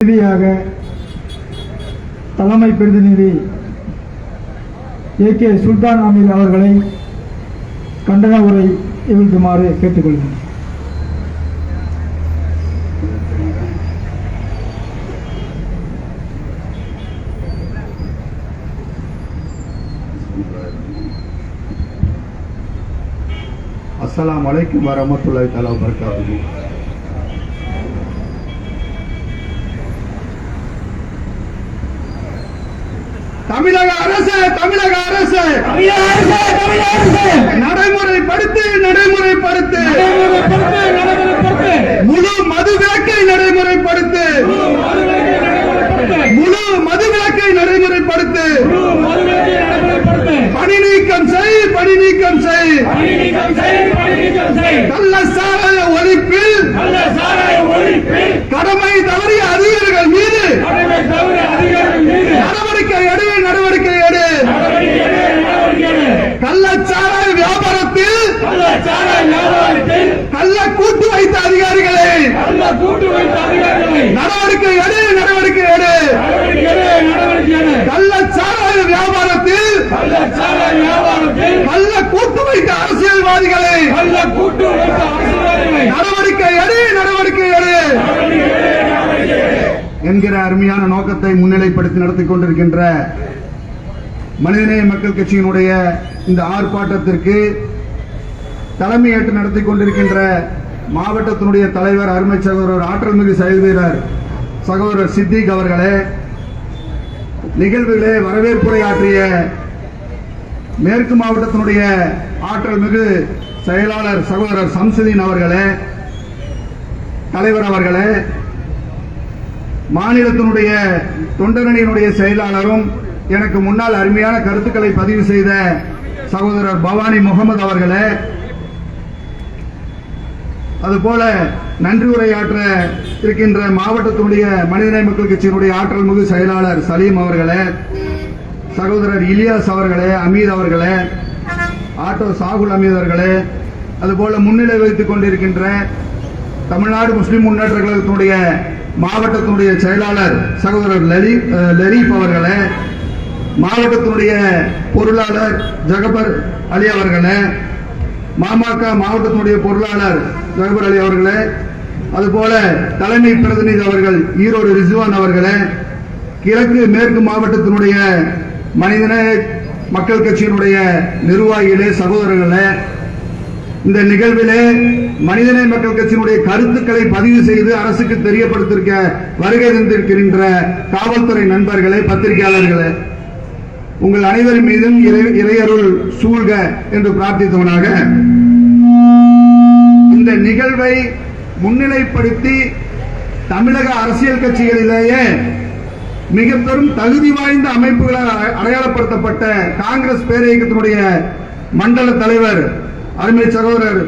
இறுதியாக தலைமை பிரதிநிதி ஏ கே சுல்தான் அமீர் அவர்களை கண்டன உரை எழுதுமாறு கேட்டுக்கொள்கிறேன். அஸ்லாம் அலைக்கும் வரமத்துல்லாஹி தலா வபரகாத்துஹு தமிழக அரசு தமிழக அரசு. நடைமுறைப்படுத்து நடைமுறைப்படுத்து. முழு மது விலக்கை நடைமுறைப்படுத்து. முழு மது விலக்கை நடைமுறைப்படுத்து. பணி நீக்கம் செய் பணி நீக்கம் செய். கள்ள சாராய ஒழிப்பில் கடமை தவறிய அதிகாரிகள் மீது நடவடிக்கை எடு நடவடிக்கை எடு கள்ளச்சாராய வியாபாரத்தில் கூட்டு வைத்த அதிகாரிகளை. நடவடிக்கை எடு நடவடிக்கை எடு. கள்ளச்சாராய வியாபாரத்தில் கள்ள கூட்டு வைத்த அரசியல்வாதிகளை. நடவடிக்கை எடு நடவடிக்கை எடு. என்கிற அருமையான நோக்கத்தை முன்னிலைப்படுத்தி நடத்திக் கொண்டிருக்கின்ற மனிதநேய மக்கள் கட்சியினுடைய இந்த ஆர்ப்பாட்டத்திற்கு தலைமையேற்று நடத்தி கொண்டிருக்கின்ற மாவட்டத்தினுடைய தலைவர் அருமை சகோதரர் ஆற்றல் மிகு செயல் வீரர் சகோதரர் சித்திக் அவர்களே நிகழ்வுகளே வரவேற்புரையாற்றிய மேற்கு மாவட்டத்தினுடைய ஆற்றல் மிகு செயலாளர் சகோதரர் சம்சுதீன் அவர்களே தலைவர் அவர்களே மாநிலத்தினுடைய தொண்டரணியினுடைய செயலாளரும் எனக்கு முன்னால் அருமையான கருத்துக்களை பதிவு செய்த சகோதரர் பவானி முகமது அவர்களே அதுபோல நன்றி உரையாற்ற இருக்கின்ற மாவட்டத்தினுடைய மனிதநேய மக்கள் கட்சியினுடைய ஆற்றல் மிகு செயலாளர் சலீம் அவர்களே சகோதரர் இலியாஸ் அவர்களே அமீத் அவர்களே ஆட்டோ சாகுல் அமீத் அவர்களே அதுபோல முன்னிலை வைத்துக் கொண்டிருக்கின்ற தமிழ்நாடு முஸ்லிம் முன்னேற்ற கழகத்தினுடைய மாவட்டத்தினுடைய செயலாளர் சகோதரர் லலீப் லரீப் அவர்களே மாவட்டத்தினுடைய பொருளாளர் ஜகபர் அலி அவர்களே மாமாக்க மாவட்டத்தினுடைய பொருளாளர் ஜகபர் அலி அவர்களே அதுபோல தலைமை பிரதிநிதி அவர்கள் ஈரோடு ரிசுவான் அவர்களே கிழக்கு மேற்கு மாவட்டத்தினுடைய மனிதன மக்கள் கட்சியினுடைய நிர்வாகிகளே சகோதரர்களே இந்த நிகழ்விலே மனிதநேய மக்கள் கட்சியினுடைய கருத்துக்களை பதிவு செய்து அரசுக்கு தெரியப்படுத்திருக்க வருகை தந்திருக்கின்ற காவல்துறை நண்பர்களே பத்திரிகையாளர்களே உங்கள் அனைவரின் மீதும் இறையருள் சூழ்க என்று பிரார்த்தித்தவனாக இந்த நிகழ்வை முன்னிலைப்படுத்தி தமிழக அரசியல் கட்சிகளிலேயே மிக பெரும் தகுதி வாய்ந்த அமைப்புகளால் அடையாளப்படுத்தப்பட்ட காங்கிரஸ் பேரியக்கத்தினுடைய மண்டல தலைவர் அருமை சகோதரர்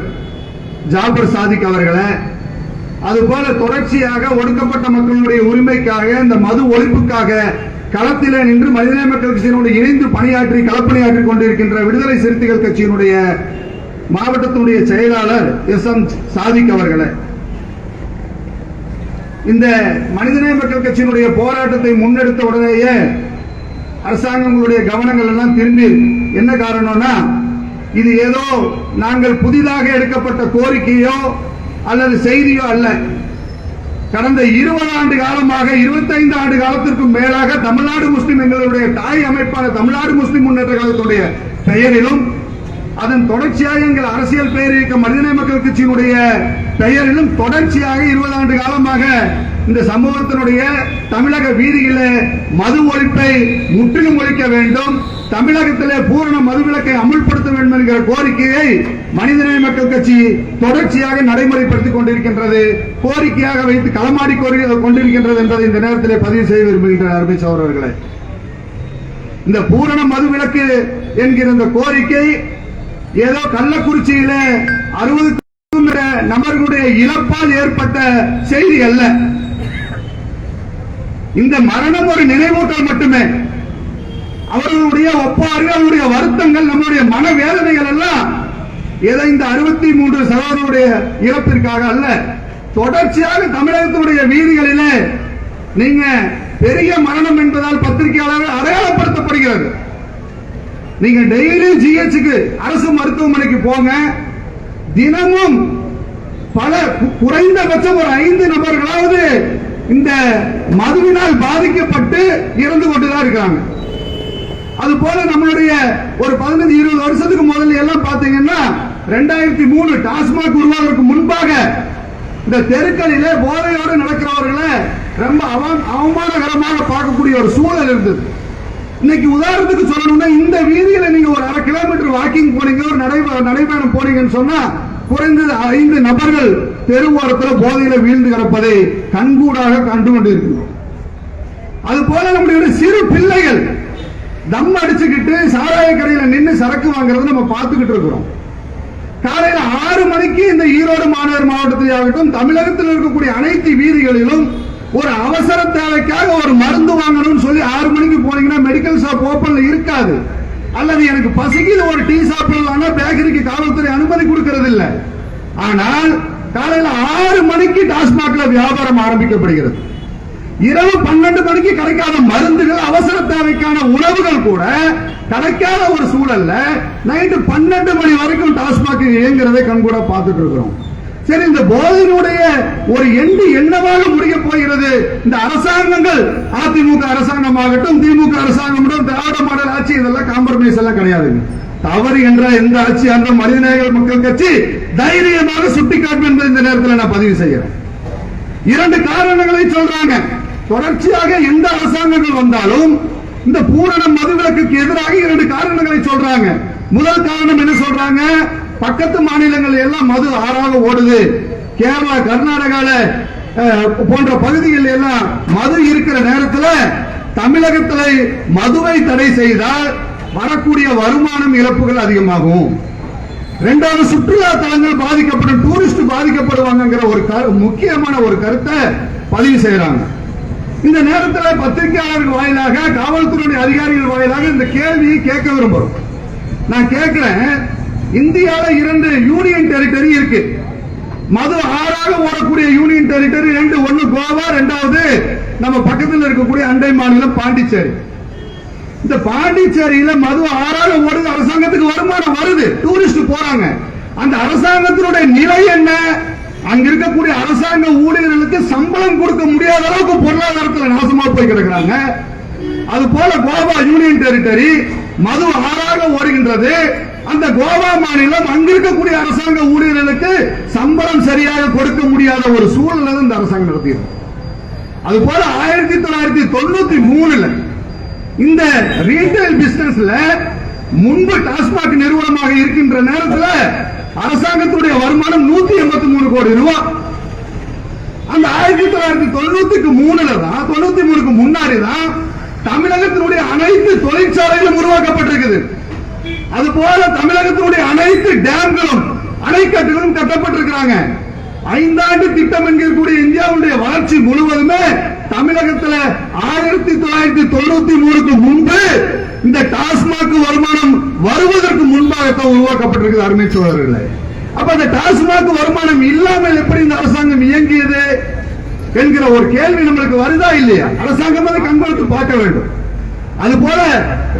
ஜாபர் சாதிக் அவர்களை அதுபோல தொடர்ச்சியாக ஒடுக்கப்பட்ட மக்களுடைய உரிமைக்காக இந்த மது ஒழிப்புக்காக களத்திலே நின்று மனிதநேய மக்கள் கட்சியினுடைய இணைந்து பணியாற்றி களப்பணியாற்றிக் கொண்டிருக்கின்ற விடுதலை சிறுத்தைகள் கட்சியினுடைய மாவட்டத்தினுடைய செயலாளர் எஸ் எம் சாதிக் அவர்களை. இந்த மனிதநேய மக்கள் கட்சியினுடைய போராட்டத்தை முன்னெடுத்த உடனேயே அரசாங்கங்களுடைய கவனங்கள் எல்லாம் திரும்பி என்ன காரணம்னா இது ஏதோ நாங்கள் புதிதாக எடுக்கப்பட்ட கோரிக்கையோ அல்லது செய்தியோ அல்ல. கடந்த இருபது ஆண்டு காலமாக 25 ஆண்டு காலத்திற்கும் மேலாக தமிழ்நாடு முஸ்லிம் எங்களுடைய தாய் அமைப்பான தமிழ்நாடு முஸ்லிம் முன்னேற்ற கழகத்துடைய பெயரிலும் அதன் தொடர்ச்சியாக எங்கள் அரசியல் பேரியக்க மனிதநேய மக்கள் கட்சியினுடைய பெயரிலும் தொடர்ச்சியாக இருபது ஆண்டு காலமாக இந்த சமூகத்தினுடைய தமிழக வீதியிலே மது ஒழிப்பை முற்றிலும் ஒழிக்க வேண்டும். தமிழகத்திலே பூரண மதுவிலக்கை அமுல்படுத்த வேண்டும் என்கிற கோரிக்கையை மனிதநேய மக்கள் கட்சி தொடர்ச்சியாக நடைமுறைப்படுத்திக் கொண்டிருக்கின்றது. கோரிக்கையாக வைத்து களமாடி கொண்டிருக்கின்றது என்பதை இந்த நேரத்திலே பதிவு செய்ய விரும்புகின்ற அருமை சகோதரர்களே. இந்த பூரண மதுவிலக்கு என்கிற இந்த கோரிக்கை ஏதோ கள்ளக்குறிச்சியில அறுபதுக்கும் நபர்களுடைய இழப்பால் ஏற்பட்ட செய்தி அல்ல. இந்த மரணம் ஒரு நினைவூட்டல் மட்டுமே. அவர்களுடைய ஒப்பாறு அவருடைய வருத்தங்கள் நம்முடைய மனவேதனைகள் எல்லாம் ஏதோ இந்த அறுபத்தி மூன்று சகோதரருடைய இறப்பிற்காக அல்ல. தொடர்ச்சியாக தமிழகத்துடைய வீதிகளிலே நீங்க பெரிய மரணம் என்பதால் பத்திரிகையாளர்கள் அடையாளப்படுத்தப்படுகிறது. நீங்க டெய்லி ஜிஹெச்சுக்கு அரசு மருத்துவமனைக்கு போங்க. தினமும் பல குறைந்தபட்சம் ஒரு ஐந்து நபர்களாவது இந்த மதுவினால் பாதிக்கப்பட்டு இறந்து கொண்டுதான் இருக்காங்க. அது போல நம்மளுடைய ஒரு பதினஞ்சு இருபது வருஷத்துக்கு முதல்ல எல்லாம் பாத்தீங்கன்னா ரெண்டாயிரத்தி மூணு டாஸ்மாக் உருவாவதற்கு முன்பாக இந்த தெருக்களிலே போதையோடு நடக்கிறவர்களை ரொம்ப அவமானகரமாக பார்க்கக்கூடிய ஒரு சூழல் இருந்தது. இன்னைக்கு உதாரணத்துக்கு சொல்லணும்னா இந்த வீதியில நீங்க ஒரு அரை கிலோமீட்டர் வாக்கிங் போனீங்க ஒரு நடை நடைபயணம் போனீங்கன்னு சொன்னா குறைந்தது ஐந்து நபர்கள் தெரு ஓரத்தில் போதையில வீழ்ந்து கிடப்பதை கண்கூடாக கண்டு கொண்டிருக்கிறோம் அது போல நம்முடைய சிறு பிள்ளைகள் தம் அடிச்சுக்கிட்டு சாராய கடையில் நின்று சரக்கு வாங்குறத நம்ம பார்த்துக்கிட்டு இருக்கிறோம். காலையில ஆறு மணிக்கு இந்த ஈரோடு மாநகர் மாவட்டத்தில் ஆகட்டும் தமிழகத்தில் இருக்கக்கூடிய அனைத்து வீதிகளிலும் ஒரு அவசர தேவைக்காக ஒரு மருந்து வாங்கணும்னு சொல்லி ஆறு மணிக்கு போனீங்கன்னா மெடிக்கல் ஷாப் ஓப்பன்ல இருக்காது. அல்லது எனக்கு பசிக்குது ஒரு டீ சாப்பிடலாம்னா பேக்கரிக்கு காவல்துறை அனுமதி கொடுக்கிறது இல்ல ஆனால் காலையில ஆறு மணிக்கு டாஸ்மாக்ல வியாபாரம் ஆரம்பிக்கப்படுகிறது. இரவு பன்னெண்டு மணிக்கு கிடைக்காத மருந்துகள் அவசர தேவைக்கான உணவுகள் கூட கிடைக்காத ஒரு சூழல்ல நைட்டு பன்னெண்டு மணி வரைக்கும் டாஸ்மாக் இயங்குறதை கண்கூட பார்த்துட்டு இருக்கிறோம். சரி இந்த போதனுடைய ஒரு எண்டு என்னவாக முடிய போகிறது? இந்த அரசாங்கங்கள் அதிமுக அரசாங்கமாகட்டும் திமுக அரசாங்கம் திராவிட மாடல் ஆட்சி இதெல்லாம் காம்ப்ரமைஸ் எல்லாம் கிடையாதுங்க. தவறு என்ற எந்த ஆட்சி என்ற மனிதநேயர்கள் மக்கள் கட்சி தைரியமாக சுட்டிக்காட்டும் என்பதை இந்த நேரத்தில் நான் பதிவு செய்கிறேன். இரண்டு காரணங்களை சொல்றாங்க. தொடர்ச்சியாக எந்த அரசாங்கங்கள் வந்தாலும் இந்த பூரண மதுவிலக்குக்கு எதிராக இரண்டு காரணங்களை சொல்றாங்க. முதல் காரணம் என்ன சொல்றாங்க? பக்கத்து மாநிலங்கள் எல்லாம் மது ஆறாக ஓடுது. கேரளா கர்நாடகால போன்ற பகுதிகள் எல்லாம் மது இருக்கிற நேரத்தில் தமிழகத்தில் மதுவை தடை செய்தால் வரக்கூடிய வருமானம் இழப்புகள் அதிகமாகும். ரெண்டாவது சுற்றுலா தலங்கள் பாதிக்கப்படும் டூரிஸ்ட் பாதிக்கப்படுவாங்கங்கிற ஒரு கரு- முக்கியமான ஒரு கருத்தை பதிவு செய்யறாங்க. இந்த நேரத்தில் பத்திரிகையாளர்கள் வாயிலாக காவல்துறை அதிகாரிகள் வாயிலாக இந்த கேள்வியை கேட்க விரும்புகிறோம் நான் கேட்கிறேன் இந்தியாவில் இரண்டு யூனியன் டெரிட்டரி இருக்கு. மது ஆறாக ஓடக்கூடிய யூனியன் டெரிட்டரி ரெண்டு ஒன்னு கோவா ரெண்டாவது நம்ம பக்கத்தில் இருக்கக்கூடிய அண்டை மாநிலம் பாண்டிச்சேரி. இந்த பாண்டிச்சேரியில மது ஆறாக ஓடுது அரசாங்கத்துக்கு வருமானம் வருது டூரிஸ்ட் போறாங்க. அந்த அரசாங்கத்தினுடைய நிலை என்ன? அங்க இருக்கக்கூடிய அரசாங்க ஊழியர்களுக்கு சம்பளம் கொடுக்க முடியாத அளவுக்கு பொருளாதாரத்தில் நாசமா போய் கிடக்குறாங்க. அது போல கோவா யூனியன் டெரிட்டரி மது ஆறாக ஓடுகின்றது. அந்த கோவா மாநிலம் அங்க இருக்கக்கூடிய அரசாங்க ஊழியர்களுக்கு சம்பளம் சரியாக கொடுக்க முடியாத ஒரு சூழ்நிலை இந்த அரசாங்கம் நடத்தியது அது போல ஆயிரத்தி தொள்ளாயிரத்தி தொண்ணூத்தி மூணுல இந்த ரீட்டைல் பிசினஸ்ல முன்பு டாஸ்மாக் நிறுவனமாக இருக்கின்ற நேரத்தில் அரசாங்கத்துடைய வருமானம் நூத்தி எண்பத்தி மூணு கோடி ரூபாய் அந்த ஆயிரத்தி தொள்ளாயிரத்தி தொண்ணூத்திக்கு மூணுல தான் தொண்ணூத்தி மூணுக்கு முன்னாடி தான் தமிழகத்தினுடைய அனைத்து தொழிற்சாலைகளும் உருவாக்கப்பட்டிருக்குது. அது போல தமிழகத்தினுடைய அனைத்து டேம்களும் அணைக்கட்டுகளும் கட்டப்பட்டிருக்கிறாங்க. ஐந்தாண்டு திட்டம் என்கிறக்கூடிய இந்தியாவுடைய வளர்ச்சி முழுவதுமே தமிழகத்துல ஆயிரத்தி தொள்ளாயிரத்தி தொண்ணூத்தி மூணுக்கு முன்பு இந்த டாஸ்மாக் வருமானம் வருவதற்கு முன்பாகத்தான் உருவாக்கப்பட்டிருக்குது அருமை சோழர்களே. அப்ப அந்த டாஸ்மாக் வருமானம் இல்லாமல் எப்படி இந்த அரசாங்கம் இயங்கியது என்கிற ஒரு கேள்வி நம்மளுக்கு வருதா இல்லையா? அரசாங்கம் அதை கண்கொடுத்து பார்க்க வேண்டும். அது போல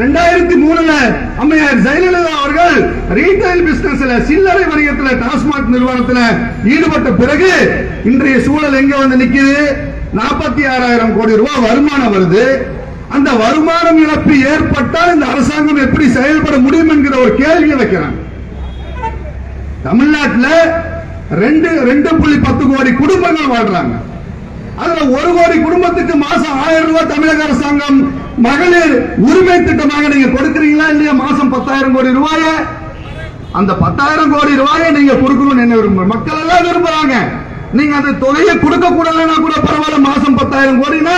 ரெண்டாயிரத்தி மூணுல அம்மையார் ஜெயலலிதா அவர்கள் ரீட்டைல் பிசினஸ்ல சில்லறை வணிகத்துல டாஸ்மாக் நிறுவனத்துல ஈடுபட்ட பிறகு இன்றைய சூழல் எங்க வந்து நிக்குது? நாற்பத்தி ஆறாயிரம் கோடி ரூபாய் வருமானம் வருது. அந்த வருமானம் இழப்பு ஏற்பட்டால் இந்த அரசாங்கம் எப்படி செயல்பட முடியும் என்கிற ஒரு கேள்வியை வைக்கிறாங்க. தமிழ்நாட்டில் ரெண்டு ரெண்டு புள்ளி பத்து கோடி குடும்பங்கள் வாழ்றாங்க. அதுல ஒரு கோடி குடும்பத்துக்கு மாசம் ஆயிரம் ரூபாய் தமிழக அரசாங்கம் மகளிர் உரிமை திட்டமாக நீங்க கொடுக்கறீங்களா இல்லையா? மாசம் பத்தாயிரம் கோடி ரூபாய? அந்த பத்தாயிரம் கோடி ரூபாயை நீங்க கொடுக்கணும்னு என்ன விரும்புற மக்கள் எல்லாம் விரும்புறாங்க. நீங்க அந்த தொகையை கொடுக்க கூடாதுன்னா கூட பரவாயில்ல மாசம் பத்தாயிரம் கோடினா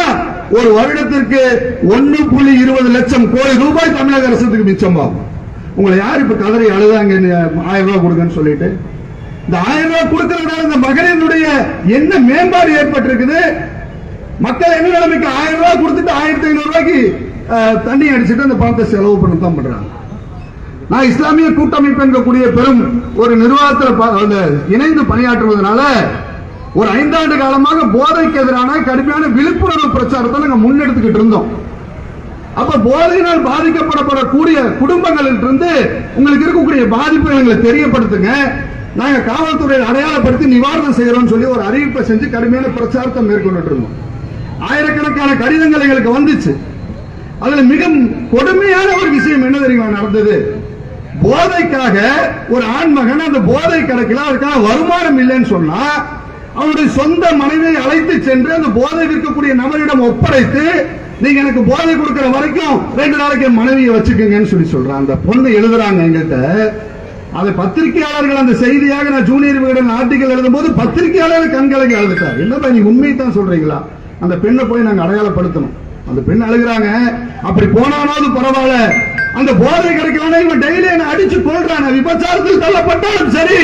ஒரு வருடத்திற்கு ஒன்னு புள்ளி இருபது லட்சம் கோடி ரூபாய் தமிழக அரசுக்கு மிச்சமாகும். உங்களை யார் இப்ப கதறி அழுதாங்க? ஆயிரம் ரூபாய் கொடுங்கன்னு சொல்லிட்டு. இந்த ஆயிரம் ரூபாய் கொடுக்கறதுனால இந்த மகளிருடைய என்ன மேம்பாடு ஏற்பட்டிருக்குது? மக்கள் என்ன நிலைமைக்கு ஆயிரம் ரூபாய் கொடுத்துட்டு ஆயிரத்தி ஐநூறு ரூபாய்க்கு தண்ணி அடிச்சுட்டு அந்த பணத்தை செலவு பண்ண தான் பண்றாங்க. நான் இஸ்லாமிய கூட்டமைப்பு என்கக்கூடிய பெரும் ஒரு நிர்வாகத்தில் இணைந்து பணியாற்றுவதனால ஒரு ஐந்தாண்டு காலமாக போதைக்கு எதிரான கடுமையான விழிப்புணர்வு பிரச்சாரத்தை நாங்கள் முன்னெடுத்துக்கிட்டு இருந்தோம். அப்ப போதையினால் பாதிக்கப்படப்படக்கூடிய குடும்பங்களில் இருந்து உங்களுக்கு இருக்கக்கூடிய பாதிப்பு எங்களை தெரியப்படுத்துங்க. நாங்க காவல்துறையை அடையாளப்படுத்தி நிவாரணம் செய்யறோம்னு சொல்லி ஒரு அறிவிப்பை செஞ்சு கடுமையான பிரச்சாரத்தை மேற்கொண்டுட்டு இருந்தோம். ஆயிரக்கணக்கான கடிதங்கள் எங்களுக்கு வந்துச்சு. அதுல மிக கொடுமையான ஒரு விஷயம் என்ன தெரியுமா நடந்தது? போதைக்காக ஒரு ஆண்மகன் அந்த போதை கிடைக்கல அதுக்கான வருமானம் இல்லைன்னு சொன்னா அவனுடைய சொந்த மனைவியை அழைத்து சென்று அந்த போதை விற்கக்கூடிய நபரிடம் ஒப்படைத்து நீங்க எனக்கு போதை கொடுக்கிற வரைக்கும் ரெண்டு நாளைக்கு என் மனைவியை வச்சுக்கோங்கன்னு சொல்லி சொல்றான். அந்த பொண்ணு எழுதுறாங்க எங்கிட்ட அதை பத்திரிகையாளர்கள் அந்த செய்தியாக நான் ஜூனியர் விகடன் ஆர்டிகல் எழுதும்போது பத்திரிகையாளர் கண்களை எழுதிட்டார் என்னப்பா நீ உண்மையை தான் சொல்றீங்களா? அந்த பெண்ணை போய் நாங்க அடையாளப்படுத்தணும். அந்த பெண் அழுகிறாங்க. அப்படி போனானாவது பரவாயில்ல. அந்த போதை கிடைக்கலன்னா இவன் டெய்லி என்ன அடிச்சு கொள்றான் விபச்சாரத்தில் தள்ளப்பட்டாலும் சரி.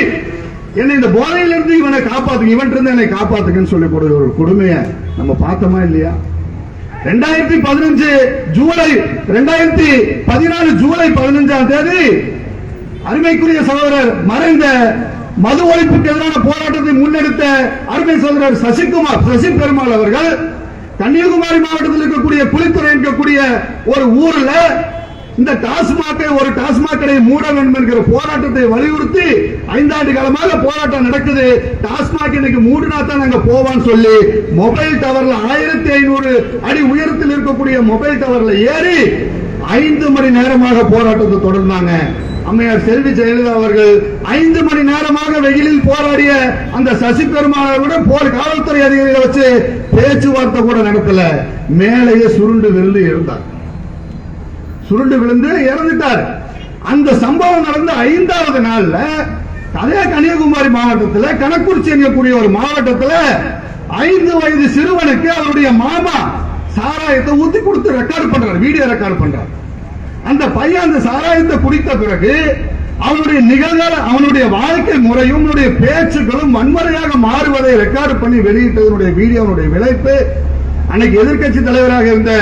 என்னை இந்த போதையிலிருந்து இவனை காப்பாத்துங்க. இவன் இருந்து என்னை காப்பாத்துங்கன்னு சொல்லி ஒரு கொடுமையை நம்ம பார்த்தோமா இல்லையா? ரெண்டாயிரத்தி பதினஞ்சு ஜூலை ரெண்டாயிரத்தி பதினாலு ஜூலை பதினஞ்சாம் தேதி அருமைக்குரிய சகோதரர் மறைந்த மது ஒழிப்புக்கு எதிரான போராட்டத்தை முன்னெடுத்த அருமை சகோதரர் சசிகுமார் சசி பெருமாள் அவர்கள் கன்னியாகுமரி மாவட்டத்தில் இருக்கக்கூடிய குளித்துறை இருக்கக்கூடிய ஒரு ஊர்ல இந்த டாஸ்மாகை ஒரு டாஸ்மாக் கடையை மூட வேண்டும் என்கிற போராட்டத்தை வலியுறுத்தி ஐந்தாண்டு காலமாக போராட்டம் நடக்குது. டாஸ்மாக் இன்னைக்கு மூடினா தான் நாங்க போவான்னு சொல்லி மொபைல் டவர்ல ஆயிரத்தி ஐநூறு அடி உயரத்தில் இருக்கக்கூடிய மொபைல் டவர்ல ஏறி ஐந்து மணி நேரமாக போராட்டத்தை தொடர்ந்தாங்க. அம்மையார் செல்வி ஜெயலலிதா அவர்கள் ஐந்து மணி நேரமாக வெயிலில் போராடிய அந்த சசி பெருமாளுடன் போர் காவல்துறை அதிகாரிகளை வச்சு பேச்சுவார்த்தை கூட நடத்தல. மேலேயே சுருண்டு விழுந்து இருந்தார் சுருண்டு விழுந்து இறந்துட்டார். அந்த சம்பவம் நடந்த ஐந்தாவது நாள்ல அதே கன்னியாகுமரி மாவட்டத்தில் கணக்குறிச்சி என்கக்கூடிய ஒரு மாவட்டத்தில் ஐந்து வயது சிறுவனுக்கு அவருடைய மாமா சாராயத்தை ஊத்தி கொடுத்து ரெக்கார்ட் பண்றாரு வீடியோ ரெக்கார்ட் பண்றாரு. அந்த பையன் அந்த சாராயத்தை குடித்த பிறகு அவனுடைய நிகழ்கால அவனுடைய வாழ்க்கை முறையும் அவனுடைய பேச்சுக்களும் வன்முறையாக மாறுவதை ரெக்கார்ட் பண்ணி வெளியிட்டதனுடைய வீடியோனுடைய விளைப்பு. அன்னைக்கு எதிர்க்கட்சி தலைவராக இருந்த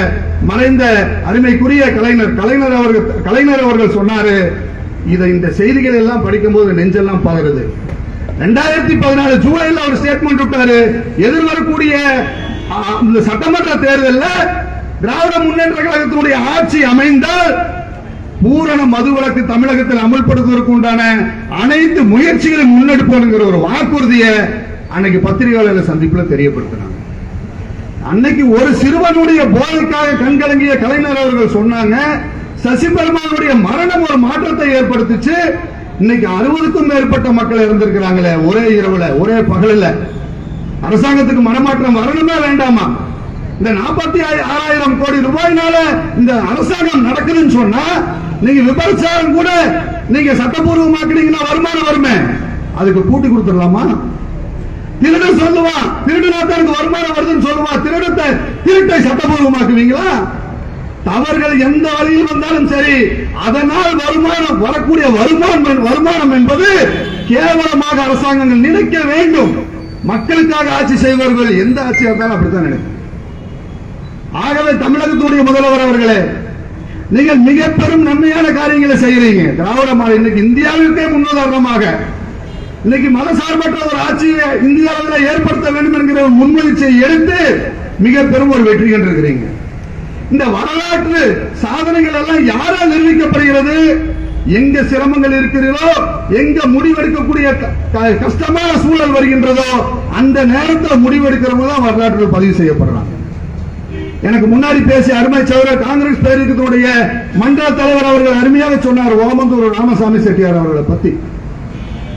மறைந்த அருமைக்குரிய கலைஞர் கலைஞர் அவர்கள் கலைஞர் அவர்கள் சொன்னாரு இதை இந்த செய்திகள் எல்லாம் படிக்கும்போது நெஞ்செல்லாம் பாருது. ரெண்டாயிரத்தி பதினாலு ஜூலையில் அவர் ஸ்டேட்மெண்ட் விட்டாரு எதிர்வரக்கூடிய இந்த சட்டமன்ற தேர்தலில் திராவிட முன்னேற்ற கழகத்தினுடைய ஆட்சி அமைந்தால் பூரண மதுவிலக்கு தமிழகத்தில் அமல்படுத்துவதற்கு உண்டான அனைத்து முயற்சிகளையும் முன்னெடுப்போங்கிற ஒரு வாக்குறுதியை அன்னைக்கு பத்திரிகையாளர் சந்திப்புல தெரியப்படுத்தினாங்க. அன்னைக்கு ஒரு சிறுவனுடைய போதைக்காக கண்கலங்கிய கலைஞர் அவர்கள் சொன்னாங்க சசிபெருமானுடைய மரணம் ஒரு மாற்றத்தை ஏற்படுத்திச்சு. இன்னைக்கு அறுபதுக்கும் மேற்பட்ட மக்கள் இருந்திருக்கிறாங்களே ஒரே இரவுல ஒரே பகலில். அரசாங்கத்துக்கு மனமாற்றம் வரணுமா வேண்டாமா? இந்த நாற்பத்தி ஆறாயிரம் கோடி ரூபாயினால இந்த அரசாங்கம் நடக்குதுன்னு சொன்னா நீங்க விபச்சாரம் கூட நீங்க சட்டப்பூர்வமாக்குனீங்கன்னா வருமானம் வருமே? அதுக்கு கூட்டி கொடுத்துடலாமா? திருடன் சொல்லுவான் திருடுனா தான் எனக்கு வருமானம் வருதுன்னு சொல்லுவான் திருடத்தை திருட்டை சட்டபூர்வமாக்குவீங்களா? தவறுகள் எந்த வழியில் வந்தாலும் சரி அதனால் வருமானம் வரக்கூடிய வருமானம் வருமானம் என்பது கேவலமாக அரசாங்கங்கள் நினைக்க வேண்டும். மக்களுக்காக ஆட்சி செய்வார்கள் எந்த ஆட்சியாக இருந்தாலும் அப்படித்தான் நினைக்கும். ஆகவே தமிழகத்துடைய முதல்வர் அவர்களே நீங்கள் மிக பெரும் நன்மையான காரியங்களை செய்யறீங்க திராவிட மாடல் இன்னைக்கு இந்தியாவிற்கே முன்னுதாரணமாக இன்னைக்கு மதசார்பற்ற ஒரு ஆட்சியை இந்தியாவில் ஏற்படுத்த வேண்டும் என்கிற ஒரு முன்முயற்சியை எடுத்து மிக பெரும் ஒரு வெற்றி கண்டிருக்கிறீங்க. இந்த வரலாற்று சாதனைகள் எல்லாம் யாரால் நிரூபிக்கப்படுகிறது? எங்க சிரமங்கள் இருக்கிறதோ எங்க முடிவெடுக்கக்கூடிய க- க- கஷ்டமான சூழல் வருகின்றதோ அந்த நேரத்தில் முடிவெடுக்கிறவங்க தான் வரலாற்றில் பதிவு செய்யப்படுறாங்க. எனக்கு முன்னாடி பேசிய அருமை சௌர காங்கிரஸ் பேரியக்கத்தினுடைய மண்டல தலைவர் அவர்கள் அருமையாக சொன்னார் ஓமந்தூர் ராமசாமி செட்டியார் அவர்களை பத்தி.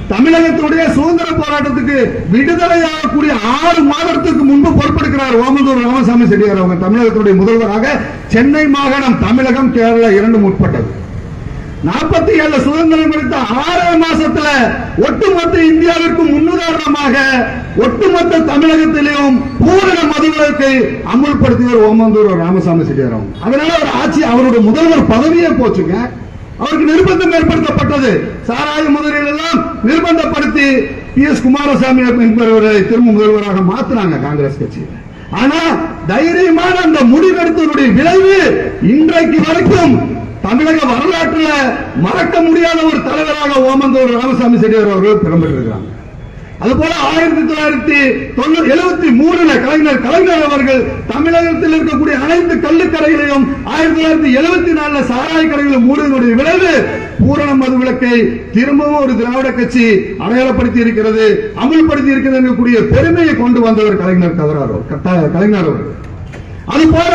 தமிழகத்துடைய சுதந்திர போராட்டத்துக்கு விடுதலையாகக்கூடிய ஆறு மாதத்துக்கு முன்பு பொறுப்பெடுக்கிறார் ஓமந்தூர் ராமசாமி செட்டியார் அவங்க தமிழகத்துடைய முதல்வராக சென்னை மாகாணம் தமிழகம் கேரளா இரண்டும் உட்பட்டது. நாற்பத்தி ஏழு சுதந்திரம் குறித்த ஆறாவது மாசத்துல ஒட்டுமொத்த இந்தியாவிற்கு முன்னுதாரணமாக ஒட்டுமொத்த தமிழகத்திலும் பூரண மதுவிலக்கை அமுல்படுத்தியவர் ஓமந்தூர் ராமசாமி செட்டியார் அவங்க. அதனால அவர் ஆட்சி அவருடைய முதல்வர் பதவியே போச்சுங்க. அவருக்கு நிர்பந்தம் ஏற்படுத்தப்பட்டது. சாராய முதலில் எல்லாம் நிர்பந்தப்படுத்தி பி எஸ் குமாரசாமி என்பவரை திரும்ப முதல்வராக மாத்தினாங்க காங்கிரஸ் கட்சியில். ஆனா தைரியமான அந்த முடிவெடுத்தவருடைய விளைவு இன்றைக்கு வரைக்கும் தமிழக வரலாற்றில் மறக்க முடியாத ஒரு தலைவராக ஓமந்தூர் ராமசாமி செட்டியார் அவர்கள் பெறப்பட்டிருக்கிறாங்க அதுபோல ஆயிரத்தி தொள்ளாயிரத்தி எழுபத்தி மூணுல கலைஞர் கலைஞர் அவர்கள் தமிழகத்தில் இருக்கக்கூடிய அனைத்து கள்ளுக்கடைகளையும் ஆயிரத்தி தொள்ளாயிரத்தி எழுபத்தி நாலுல சாராய கடைகளும் மூடுவதனுடைய விளைவு பூரண மது விளக்கை திரும்பவும் ஒரு திராவிட கட்சி அடையாளப்படுத்தி இருக்கிறது அமல்படுத்தி இருக்கிறது என்கூடிய பெருமையை கொண்டு வந்தவர் கலைஞர் கதரார் கலைஞர் அவர்கள். அது போல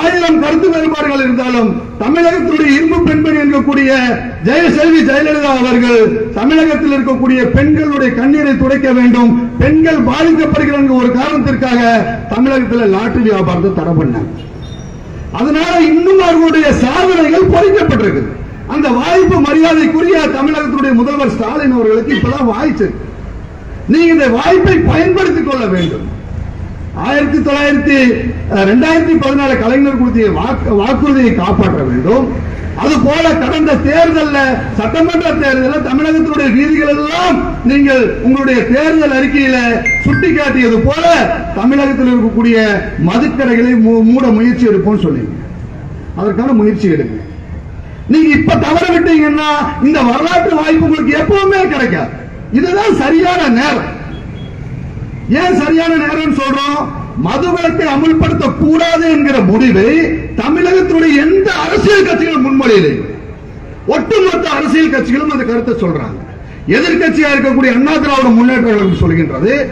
ஆயிரம் கருத்து வேறுபாடுகள் இருந்தாலும் தமிழகத்துடைய இரும்பு பெண்மணி இருக்கக்கூடிய ஜெயசெல்வி ஜெயலலிதா அவர்கள் தமிழகத்தில் இருக்கக்கூடிய பெண்களுடைய கண்ணீரை துடைக்க வேண்டும். பெண்கள் பாதிக்கப்படுகிற ஒரு காரணத்திற்காக தமிழகத்தில் லாட்டரி வியாபாரத்தை தடை பண்ணாங்க. அதனால இன்னும் அவர்களுடைய சாதனைகள் பொறிக்கப்பட்டிருக்கு அந்த வாய்ப்பு மரியாதைக்குரிய தமிழகத்துடைய முதல்வர் ஸ்டாலின் அவர்களுக்கு இப்பதான் வாய்ச்சு நீங்க இந்த வாய்ப்பை பயன்படுத்திக் கொள்ள வேண்டும். ஆயிரத்தி தொள்ளாயிரத்தி ரெண்டாயிரத்தி பதினாலு கலைஞர் கொடுத்த வாக்குறுதியை காப்பாற்ற வேண்டும். அது போல கடந்த தேர்தலில் சட்டமன்ற தேர்தலில் தமிழகத்தினுடைய வீதிகள் எல்லாம் நீங்கள் உங்களுடைய தேர்தல் அறிக்கையில சுட்டிக்காட்டியது போல தமிழகத்தில் இருக்கக்கூடிய மதுக்கடைகளை மூ- மூட முயற்சி எடுப்போம் சொல்லுங்க அதற்கான முயற்சி எடுங்க. நீங்க இப்ப தவற விட்டீங்கன்னா இந்த வரலாற்று வாய்ப்பு உங்களுக்கு எப்பவுமே கிடைக்காது. இதுதான் சரியான நேரம். ஏன் சரியான நேரம் சொல்றோம்? மதுவிலக்கை அமுல்படுத்த கூடாது என்கிற முடிவை தமிழகத்தினுடைய எந்த அரசியல் கட்சிகளும் முன்மொழியிலே. ஒட்டுமொத்த அரசியல் கட்சிகளும் அந்த கருத்தை சொல்றாங்க. எதிர்கட்சியா இருக்கக்கூடிய அண்ணா திராவிட முன்னேற்ற சொல்கின்றது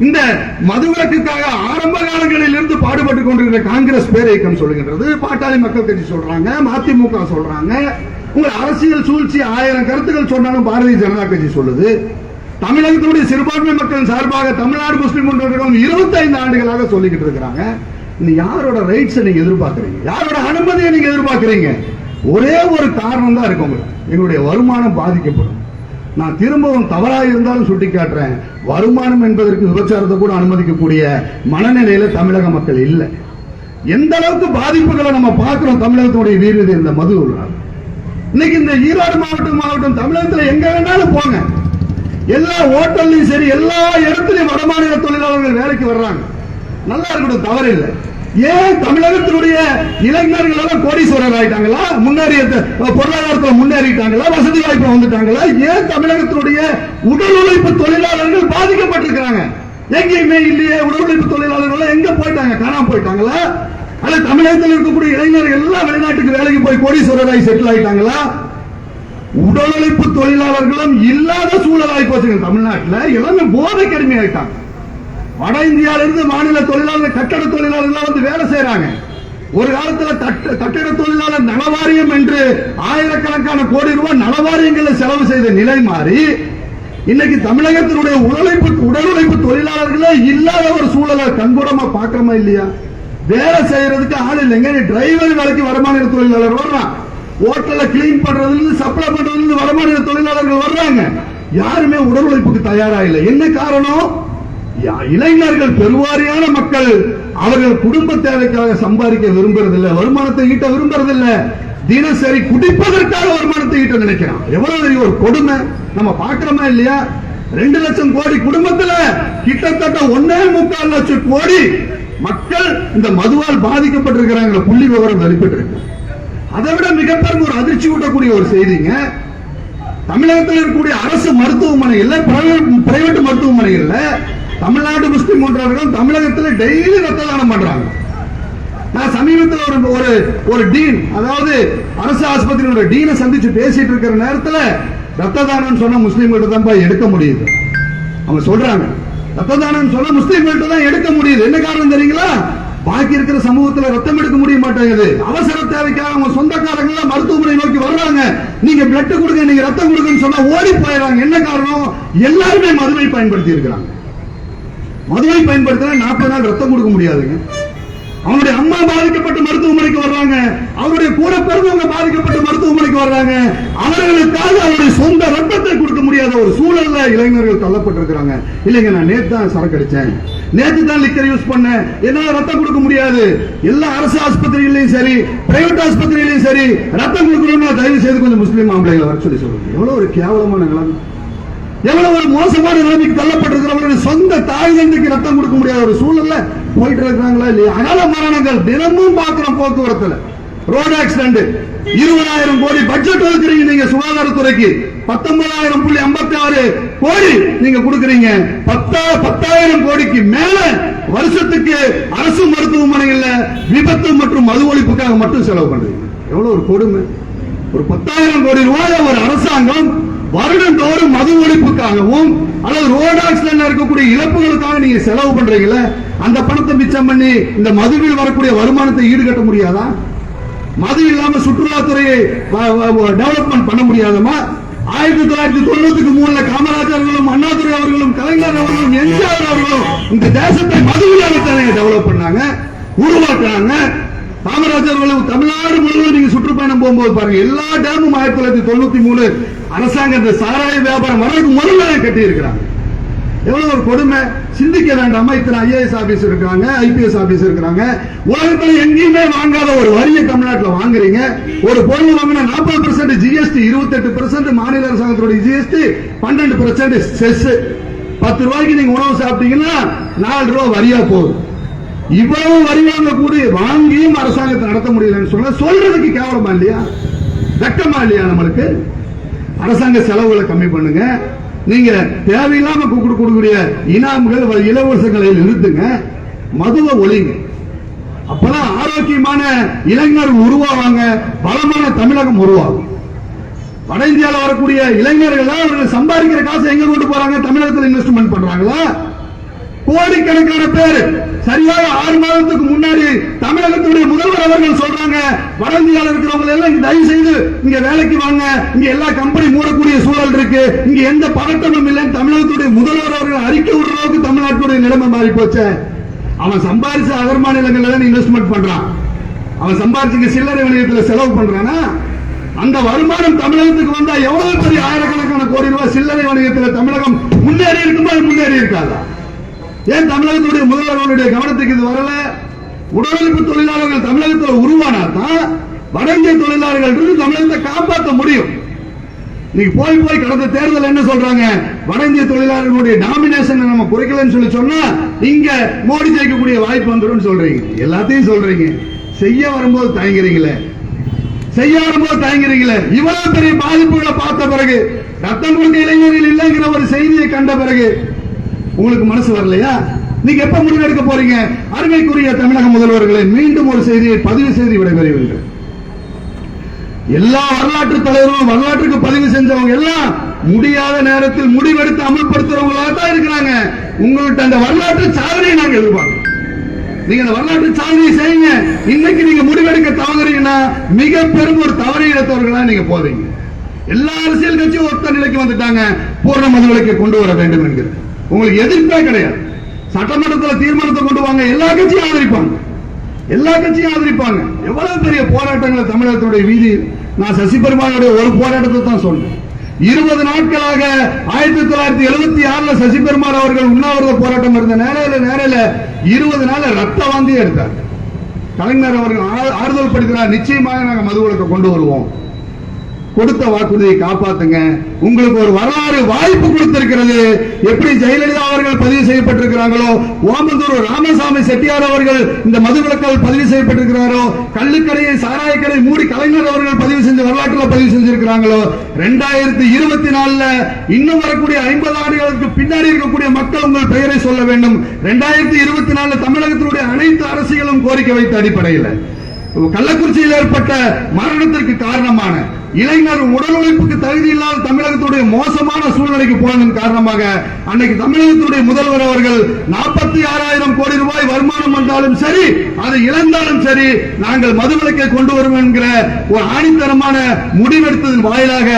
இந்த மதுவிலக்குக்காக ஆரம்ப காலங்களில் இருந்து பாடுபட்டுக் கொண்டிருக்கிற காங்கிரஸ் பேரியக்கம் சொல்கின்றது பாட்டாளி மக்கள் கட்சி சொல்றாங்க மதிமுக சொல்றாங்க. உங்க அரசியல் சூழ்ச்சி ஆயிரம் கருத்துக்கள் சொன்னாலும் பாரதிய ஜனதா கட்சி சொல்லுது. தமிழகத்தினுடைய சிறுபான்மை மக்கள் சார்பாக தமிழ்நாடு முஸ்லிம் முன்னேற்றம் 25 ஆண்டுகளாக சொல்லிக்கிட்டு இருக்கிறாங்க. இந்த யாரோட ரைட்ஸ் நீங்க எதிர்பார்க்கறீங்க? யாரோட அனுமதியை நீங்க எதிர்பார்க்கறீங்க? ஒரே ஒரு காரணம் தான் இருக்கு உங்களுக்கு. எங்களுடைய வருமானம் பாதிக்கப்படும். நான் திரும்பவும் தவறாக இருந்தாலும் சுட்டி காட்டுறேன் வருமானம் என்பதற்கு விபச்சாரத்தை கூட அனுமதிக்கக்கூடிய மனநிலையில தமிழக மக்கள் இல்லை. எந்த அளவுக்கு பாதிப்புகளை நம்ம பார்க்கிறோம் தமிழகத்துடைய வீரது இந்த மது இன்னைக்கு இந்த ஈரோடு மாவட்டம் மாவட்டம் தமிழகத்துல எங்க வேணாலும் போங்க. எல்லா ஹோட்டல்லையும் சரி எல்லா இடத்துலையும் வடமாநில தொழிலாளர்கள் வேலைக்கு வர்றாங்க. நல்லா இருக்கட்டும் தவறு இல்லை. ஏன் தமிழகத்தினுடைய இளைஞர்கள் எல்லாம் கோடீஸ்வரர் ஆயிட்டாங்களா? முன்னேறிய பொருளாதாரத்தை முன்னேறிட்டாங்களா? வசதி வாய்ப்பு வந்துட்டாங்களா? ஏன் தமிழகத்தினுடைய உடல் உழைப்பு தொழிலாளர்கள் பாதிக்கப்பட்டிருக்கிறாங்க? எங்கேயுமே இல்லையே உடல் உழைப்பு தொழிலாளர்கள் எங்க போயிட்டாங்க? காணாம போயிட்டாங்களா? அல்ல தமிழகத்தில் இருக்கக்கூடிய இளைஞர்கள் எல்லாம் வெளிநாட்டுக்கு வேலைக்கு போய் கோடீஸ்வரராய் செட்டில் ஆயிட்டாங்களா? உடல் உழைப்பு தொழிலாளர்களும் இல்லாத சூழலாய் போச்சுங்க தமிழ்நாட்டுல. எல்லாமே போதை கடுமையாயிட்டாங்க வட இந்தியால இருந்து மாநில தொழிலாளர் கட்டட தொழிலாளர்கள் வந்து வேலை செய்யறாங்க. ஒரு காலத்துல கட்டட கட்டிட தொழிலாளர் நலவாரியம் என்று ஆயிரக்கணக்கான கோடி ரூபாய் நலவாரியங்களில் செலவு செய்த நிலை மாறி இன்னைக்கு தமிழகத்தினுடைய உடலுழைப்பு உடல் உழைப்பு தொழிலாளர்களே இல்லாத ஒரு சூழலை கண்கூடமா பார்க்கறோமா இல்லையா? வேலை செய்யறதுக்கு ஆள் இல்லைங்க. டிரைவர் வேலைக்கு வருமான தொழிலாளர் வர்றான் ஹோட்டல்ல கிளீன் பண்றதுல இருந்து சப்ளை பண்றதுல இருந்து வடமாநில தொழிலாளர்கள் வர்றாங்க. யாருமே உடல் உழைப்புக்கு தயாரா இல்லை. என்ன காரணம்? யா- இளைஞர்கள் பெருவாரியான மக்கள். அவர்கள் குடும்ப தேவைக்காக சம்பாதிக்க விரும்புறதில்லை வருமானத்தை ஈட்ட விரும்புறதில்லை. தினசரி குடிப்பதற்காக வருமானத்தை ஈட்ட நினைக்கிறான். எவ்வளவு பெரிய ஒரு கொடுமை. நம்ம பாக்குறோமா இல்லையா? ரெண்டு லட்சம் கோடி குடும்பத்துல கிட்டத்தட்ட ஒன்னே முக்கால் லட்சம் கோடி மக்கள் இந்த மதுவால் பாதிக்கப்பட்டிருக்கிறாங்க. புள்ளி விவரம் வெளிப்பட்டு இருக்கு அதை விட மிகப்பெரும் ஒரு அதிர்ச்சி ஊட்டக்கூடிய ஒரு செய்திங்க. தமிழகத்தில் இருக்கக்கூடிய அரசு மருத்துவமனைகள்ல பிரைவேட் மருத்துவமனைகள்ல தமிழ்நாடு முஸ்லிம் ஒன்றார்கள் தமிழகத்தில் டெய்லி ரத்த தானம் பண்றாங்க. நான் சமீபத்தில் ஒரு ஒரு ஒரு டீன் அதாவது அரசு ஆஸ்பத்திரியோட டீனை சந்திச்சு பேசிட்டு இருக்கிற நேரத்தில் ரத்த தானம் சொன்ன முஸ்லீம்கிட்ட தான் போய் எடுக்க முடியுது. அவங்க சொல்றாங்க. ரத்த தானம் சொன்ன முஸ்லீம்கிட்ட தான் எடுக்க முடியுது. என்ன காரணம் தெரியுங்களா? பாக்கி இருக்கிற சமூகத்துல ரத்தம் எடுக்க முடிய மாட்டேங்குது. அவசர தேவைக்காக அவங்க சொந்தக்காரங்க எல்லாம் மருத்துவமனை நோக்கி வர்றாங்க. நீங்க பிளட் கொடுங்க நீங்க ரத்தம் கொடுங்கன்னு சொன்னா ஓடி போயிடுறாங்க. என்ன காரணம்? எல்லாருமே மதுவை பயன்படுத்தி இருக்கிறாங்க. மதுவை பயன்படுத்தினா நாற்பது நாள் ரத்தம் கொடுக்க முடியாதுங்க. அவனுடைய அம்மா பாதிக்கப்பட்ட மருத்துவமனைக்கு வர்றாங்க. அவருடைய கூட பிறந்தவங்க பாதிக்கப்பட்ட மருத்துவமனைக்கு வர்றாங்க. அவர்களுக்காக அவருடைய சொந்த ரத்தத்தை கொடுக்க முடியாத ஒரு சூழல்ல இளைஞர்கள் தள்ளப்பட்டிருக்கிறாங்க. இல்லைங்க நான் நேத்து தான் சரக்கு அடிச்சேன். நேத்து தான் லிக்கர் யூஸ் பண்ணேன். என்னால ரத்தம் கொடுக்க முடியாது. எல்லா அரசு ஆஸ்பத்திரிகளையும் சரி பிரைவேட் ஆஸ்பத்திரிகளையும் சரி ரத்தம் கொடுக்கணும்னா தயவு செய்து கொஞ்சம் முஸ்லீம் ஆம்பளைகளை வர சொல்லி சொல்லுங்க. எவ்வளவு ஒரு கேவலமான நிலைமை. எவ்வளவு ஒரு மோசமான நிலைமைக்கு தள்ளப்பட்டிருக்கிறவங்களுடைய சொந்த தாய் தந்தைக்கு ரத்தம் கொடுக்க முடியாத ஒரு சூழல்ல போயிட்டு இருக்கிறாங்களா இல்லையா? அகால மரணங்கள் தினமும் பார்க்கிறோம் போக்குவரத்துல. ரோடு ஆக்சிடென்ட் இருபதாயிரம் கோடி பட்ஜெட் ஒதுக்குறீங்க நீங்க சுகாதாரத்துறைக்கு. பத்தொன்பதாயிரம் புள்ளி ஐம்பத்தி ஆறு கோடி நீங்க கொடுக்குறீங்க. பத்தா பத்தாயிரம் கோடிக்கு மேல வருஷத்துக்கு அரசு மருத்துவமனைகள்ல விபத்து மற்றும் மது ஒழிப்புக்காக மட்டும் செலவு பண்றீங்க. எவ்வளவு ஒரு கொடுமை. ஒரு பத்தாயிரம் கோடி ரூபாய் ஒரு அரசாங்கம் வருடந்தோறும் மது ஒழிப்புக்காகவும் அல்லது ரோடு ஆக்சிடென்ட் இருக்கக்கூடிய இழப்புகளுக்காக நீங்க செலவு பண்றீங்களே அந்த பணத்தை மிச்சம் பண்ணி இந்த மதுவில் வரக்கூடிய வருமானத்தை ஈடுகட்ட முடியாதா? மது இல்லாம சுற்றுலாத்துறையை டெவலப்மெண்ட் பண்ண முடியாதமா ஆயிரத்தி தொள்ளாயிரத்தி தொண்ணூத்துக்கு மூணுல காமராஜர் அவர்களும் அண்ணாதுரை அவர்களும் கலைஞர் அவர்களும் எம்ஜிஆர் அவர்களும் இந்த தேசத்தை மது இல்லாமத்தானே டெவலப் பண்ணாங்க உருவாக்குனாங்க. காமராஜர் தமிழ்நாடு முழுவதும் நீங்க சுற்றுப்பயணம் போகும்போது பாருங்க எல்லா டேமும் ஆயிரத்தி தொள்ளாயிரத்தி தொண்ணூத்தி மூணு அரசாங்கம் இந்த சாராய வியாபாரம் வர்றதுக்கு முதல்ல கட்டி இருக்கிறாங்க எவ்வளவு ஒரு கொடுமை? சிந்திக்க வேண்டாமா? இத்தனை ஐஏஎஸ் ஆபீஸ் இருக்காங்க ஐபிஎஸ் ஆபீஸ் இருக்காங்க உலகத்துல எங்கேயுமே வாங்காத ஒரு வரியை தமிழ்நாட்டுல வாங்குறீங்க. ஒரு பொருள் வாங்கினா நாற்பது பெர்சென்ட் ஜிஎஸ்டி இருபத்தி எட்டு பெர்சென்ட் மாநில அரசாங்கத்தோட ஜிஎஸ்டி பன்னெண்டு பெர்சென்ட் செஸ். பத்து ரூபாய்க்கு நீங்க உணவு சாப்பிட்டீங்கன்னா நாலு ரூபாய் வரியா போகுது. இவ்வளவு வரி வாங்க கூடிய வாங்கியும் அரசாங்கத்தை நடத்த முடியலன்னு சொன்னா சொல்றதுக்கு கேவலமா இல்லையா? வெக்கமா இல்லையா நம்மளுக்கு? அரசாங்க செலவுகளை கம்மி பண்ணுங்க. நீங்க தேவையில்லாம கொடுக்கக்கூடிய இனாம்கள் இலவசங்களை நிறுத்துங்க மதுவை ஒழிங்க. அப்பதான் ஆரோக்கியமான இளைஞர் உருவாவாங்க பலமான தமிழகம் உருவாகும். வட இந்தியாவில் வரக்கூடிய இளைஞர்கள் அவர்கள் சம்பாதிக்கிற காசு எங்க கொண்டு போறாங்க? தமிழகத்தில் இன்வெஸ்ட்மெண்ட் பண்றாங்களா? கோடிக்கணக்கான பேர். சரியாக ஆறு மாதத்துக்கு முன்னாடி தமிழகத்துடைய முதல்வர் அவர்கள் சொல்றாங்க வட இந்தியாவில் இருக்கிறவங்க எல்லாம் இங்க தயவு செய்து இங்க வேலைக்கு வாங்க. இங்க எல்லா கம்பெனி மூடக்கூடிய சூழல் இருக்கு. இங்க எந்த பதட்டமும் இல்லைன்னு தமிழகத்துடைய முதல்வர் அவர்கள் அறிக்கை விடுற அளவுக்கு தமிழ்நாட்டுடைய நிலைமை மாறி போச்சு. அவன் சம்பாதிச்ச அகர் மாநிலங்கள்ல இன்வெஸ்ட்மெண்ட் பண்றான். அவன் சம்பாதிச்சு சில்லறை வணிகத்துல செலவு பண்றானா? அந்த வருமானம் தமிழகத்துக்கு வந்தா எவ்வளவு பெரிய ஆயிரக்கணக்கான கோடி ரூபாய் சில்லறை வணிகத்துல தமிழகம் முன்னேறி இருக்குமா முன்னேறி இருக்காதா? ஏன் தமிழகத்துடைய முதல்வர்களுடைய கவனத்துக்கு இது வரல? உடலமைப்பு தொழிலாளர்கள் தமிழகத்தில் உருவானா தான் வட இந்திய தொழிலாளர்கள் தமிழகத்தை காப்பாற்ற முடியும். இன்னைக்கு போய் போய் கடந்த தேர்தல் என்ன சொல்றாங்க? வட இந்திய தொழிலாளர்களுடைய டாமினேஷன் நம்ம குறைக்கலன்னு சொல்லி சொன்னா இங்க மோடி ஜெயிக்கக்கூடிய வாய்ப்பு வந்துடும் சொல்றீங்க. எல்லாத்தையும் சொல்றீங்க. செய்ய வரும்போது தயங்குறீங்களே. செய்ய வரும்போது தயங்குறீங்களே. இவ்வளவு பெரிய பாதிப்புகளை பார்த்த பிறகு ரத்தம் கொண்ட இளைஞர்கள் இல்லைங்கிற ஒரு செய்தியை கண்ட பிறகு உங்களுக்கு மனசு வரலையா? நீங்க எப்ப முடிவெடுக்க போறீங்க? அருமைக்குரிய தமிழக முதல்வர்களை மீண்டும் ஒரு செய்தியை பதிவு செய்து விடைபெறவில்லை எல்லா வரலாற்று தலைவரும் வரலாற்றுக்கு பதிவு செஞ்சவங்க எல்லாம் முடியாத நேரத்தில் முடிவெடுத்து அமல்படுத்துறவங்களா தான் இருக்கிறாங்க. உங்கள்கிட்ட அந்த வரலாற்று சாதனையை நாங்க எதிர்பார்க்கிறோம். நீங்க அந்த வரலாற்று சாதனையை செய்யுங்க. இன்னைக்கு நீங்க முடிவெடுக்க தவறுறீங்கன்னா மிக பெரும் ஒரு தவறை இழத்தவர்களா நீங்க போறீங்க எல்லா அரசியல் கட்சியும் ஒத்த நிலைக்கு வந்துட்டாங்க. பூர்ண மதுவிலக்கை கொண்டு வர வேண்டும் என்கிறது உங்களுக்கு எதிர்ப்பே கிடையாது. சட்டமன்றத்தில் தீர்மானத்தை கொண்டு வாங்க எல்லா கட்சியும் ஆதரிப்பாங்க. எல்லா கட்சியும் ஆதரிப்பாங்க. எவ்வளவு பெரிய போராட்டங்களை தமிழகத்துடைய வீதி நான் சசிபெருமானுடைய ஒரு போராட்டத்தை தான் சொன்னேன். இருபது நாட்களாக ஆயிரத்தி தொள்ளாயிரத்தி எழுபத்தி ஆறுல சசி பெருமாள் அவர்கள் உண்ணாவிரத போராட்டம் இருந்த நேரையில நேரையில இருபது நாள் ரத்த வாந்தி எடுத்தார். கலைஞர் அவர்கள் ஆ- ஆறுதல் படுத்தினார். நிச்சயமாக நாங்கள் மதுவிலக்கை கொண்டு வருவோம். கொடுத்த வாக்குறுதியை காப்பாத்துங்க. உங்களுக்கு ஒரு வரலாறு வாய்ப்பு கொடுத்திருக்கிறது. எப்படி ஜெயலலிதா அவர்கள் பதிவு செய்யப்பட்டிருக்கிறாங்களோ ஓமந்தூர் ராமசாமி செட்டியார் அவர்கள் இந்த மதுவிலக்கால் பதிவு செய்யப்பட்டிருக்கிறாரோ கள்ளுக்கடையை சாராயக்கடை மூடி கலைஞர் அவர்கள் பதிவு செஞ்ச வரலாற்றுல பதிவு செஞ்சிருக்கிறாங்களோ ரெண்டாயிரத்தி இருபத்தி நாலுல இன்னும் வரக்கூடிய ஐம்பது ஆண்டுகளுக்கு பின்னாடி இருக்கக்கூடிய மக்கள் உங்கள் பெயரை சொல்ல வேண்டும். ரெண்டாயிரத்தி இருபத்தி நாலுல தமிழகத்தினுடைய அனைத்து அரசியலும் கோரிக்கை வைத்த அடிப்படையில். கள்ளக்குறிச்சியில் ஏற்பட்ட மரணத்திற்கு காரணமான இளைஞர் உடல் உழைப்புக்கு தகுதி இல்லாத தமிழகத்துடைய மோசமான சூழ்நிலைக்கு போனதன் காரணமாக அன்னைக்கு தமிழகத்துடைய முதல்வர் அவர்கள் நாற்பத்தி ஆறாயிரம் கோடி ரூபாய் வருமானம் வந்தாலும் சரி அதை இழந்தாலும் சரி நாங்கள் மதுவிலக்கை கொண்டு வருவோம் என்கிற ஒரு ஆணித்தரமான முடிவெடுத்ததன் வாயிலாக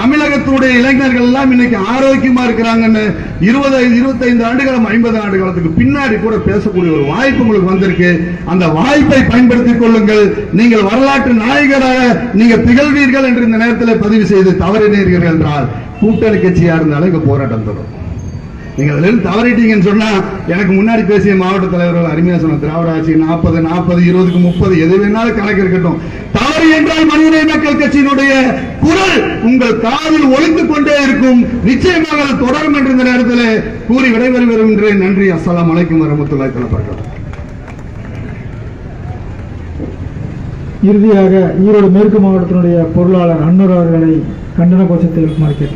தமிழகத்துடைய இளைஞர்கள் எல்லாம் இன்னைக்கு ஆரோக்கியமா இருக்கிறாங்கன்னு இருபது இருபத்தைந்து ஆண்டுகளும் ஐம்பது ஆண்டு காலத்துக்கு பின்னாடி கூட பேசக்கூடிய ஒரு வாய்ப்பு உங்களுக்கு வந்திருக்கு. அந்த வாய்ப்பை பயன்படுத்திக் கொள்ளுங்கள். நீங்கள் வரலாற்று நாயகராக நீங்க திகழ்வீர்கள் என்று இந்த நேரத்தில் பதிவு செய்து தவறினீர்கள் என்றால் கூட்டணி கட்சியா இருந்தாலும் இங்க போராட்டம் தொடரும். நீங்க அதுல இருந்து தவறிட்டீங்கன்னு சொன்னா எனக்கு முன்னாடி பேசிய மாவட்ட தலைவர்கள் அருமையா சொன்ன திராவிட ஆட்சி நாற்பது நாற்பது இருபதுக்கு முப்பது எது வேணாலும் கணக்கு இருக்கட்டும். தவறு என்றால் மனிதநேய மக்கள் கட்சியினுடைய குரல் உங்கள் காதில் ஒழித்துக் கொண்டே இருக்கும். நிச்சயமாக அது தொடரும் என்ற இந்த நேரத்தில் கூறி விடைபெறுகிறேன். நன்றி. அஸ்லாம் அலைக்கும் வரமத்துல்லாஹி தஆலா இறுதியாக ஈரோடு மேற்கு மாவட்டத்தினுடைய பொருளாளர் அன்னூர் அவர்களை கண்டன கோஷத்தை எழுப்புமாறு